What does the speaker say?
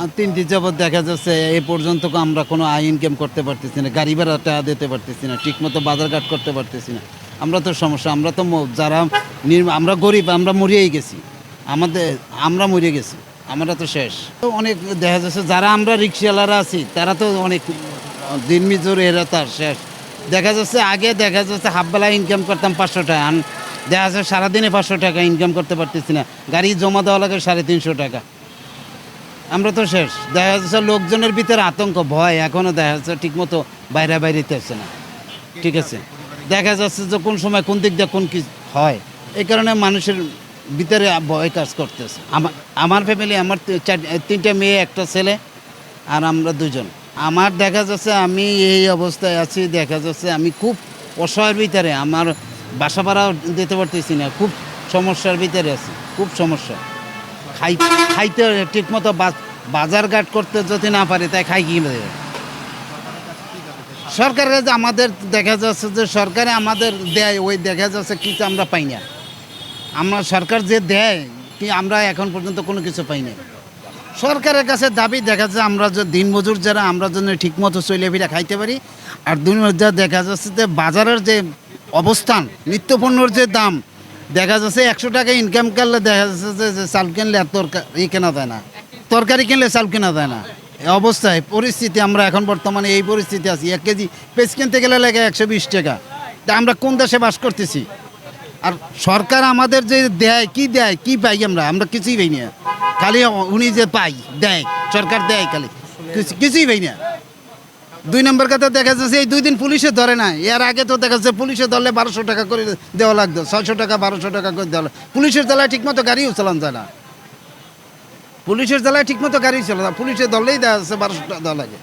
আর তিন দিন যাবৎ দেখা যাচ্ছে, এ পর্যন্ত আমরা কোনো আয় ইনকাম করতে পারতেছি না, গাড়ি ভাড়াটা দিতে পারতেছি না, ঠিকমতো বাজারঘাট করতে পারতেছি না। আমরা তো সমস্যা, আমরা তো যারা আমরা গরিব, আমরা মরিয়েই গেছি। আমাদের আমরা মরিয়ে গেছি, আমরা তো শেষ। তো অনেক দেখা যাচ্ছে, যারা আমরা রিক্সাওয়ালারা আছি, তারা তো অনেক, দিন মিজোর, এরা তার শেষ। দেখা যাচ্ছে, আগে দেখা যাচ্ছে, হাফবেলা ইনকাম করতাম পাঁচশো টাকা দেখা যাচ্ছে, সারাদিনে পাঁচশো টাকা ইনকাম করতে পারতেছি না। গাড়ি জমা দেওয়া লাগে সাড়ে তিনশো টাকা। আমরা তো শেষ। দেখা যাচ্ছে লোকজনের ভিতরে আতঙ্ক, ভয় এখনও দেখা যাচ্ছে ঠিকমতো বাইরে বাইরে আসছে না। ঠিক আছে? দেখা যাচ্ছে যে কোন সময় কোন দিক দিয়ে কোন কি হয়। এই কারণে মানুষের ভিতরে ভয় কাজ করতেছে। আমার আমার ফ্যামিলি আমার তিনটা মেয়ে, একটা ছেলে আর আমরা দুজন। আমার দেখা যাচ্ছে আমি এই অবস্থায় আছি, দেখা যাচ্ছে আমি খুব অসহায়ের ভিতরে। আমার বাসা ভাড়া দিতে পারতেছি না, খুব সমস্যার ভিতরে আছি, খুব সমস্যা। খাই, খাইতে ঠিক মতো বাজার ঘাট করতে যদি না পারে, তাই খাই কি করে? সরকারের কাছে আমাদের দেখা যাচ্ছে যে সরকারে আমাদের দেয়, ওই দেখা যাচ্ছে কিছু আমরা পাই না। আমরা সরকার যে দেয়, কি আমরা এখন পর্যন্ত কোনো কিছু পাই না। সরকারের কাছে দাবি দেখা যাচ্ছে আমরা যে দিনমজুর যারা, আমরা যেন ঠিকমতো চলে ফিরে খাইতে পারি। আর দিন যা দেখা যাচ্ছে যে বাজারের যে অবস্থান, নিত্যপণ্যর যে দাম দেখা যাচ্ছে একশো টাকা ইনকাম করলে দেখা যাচ্ছে যে- চাল কিনলে আর তরকারি কেনা যায় না। তরকারি কিনলে চাল কেনা যায় না। অবস্থায় পরিস্থিতি আমরা এখন বর্তমানে এই পরিস্থিতি আছি। এক কেজি পেঁচ কিনতে গেলে লাগে একশো বিশ টাকা। তা আমরা কোন দেশে বাস করতেছি? আর সরকার আমাদের যে দেয়, কি দেয়, কি পাই আমরা? আমরা কিছুই পাই না। খালি উনি যে পাই, দেয়, সরকার দেয় খালি। কিছু- কিছুই পাই না। দুই নম্বর কথা দেখা যাচ্ছে এই দুই দিন পুলিশে ধরে না এর আগে তো দেখা যাচ্ছে পুলিশে ধরলে বারোশো টাকা করে দেওয়া লাগতো, ছয়শো টাকা, বারোশো টাকা করে দেওয়া। পুলিশের জ্বালায় ঠিকমতো গাড়িও চালান যায় না। পুলিশের জ্বালায় ঠিকমতো গাড়ি চালান পুলিশের ধরলেই দেখা যাচ্ছে বারোশো টাকা দেওয়া লাগে।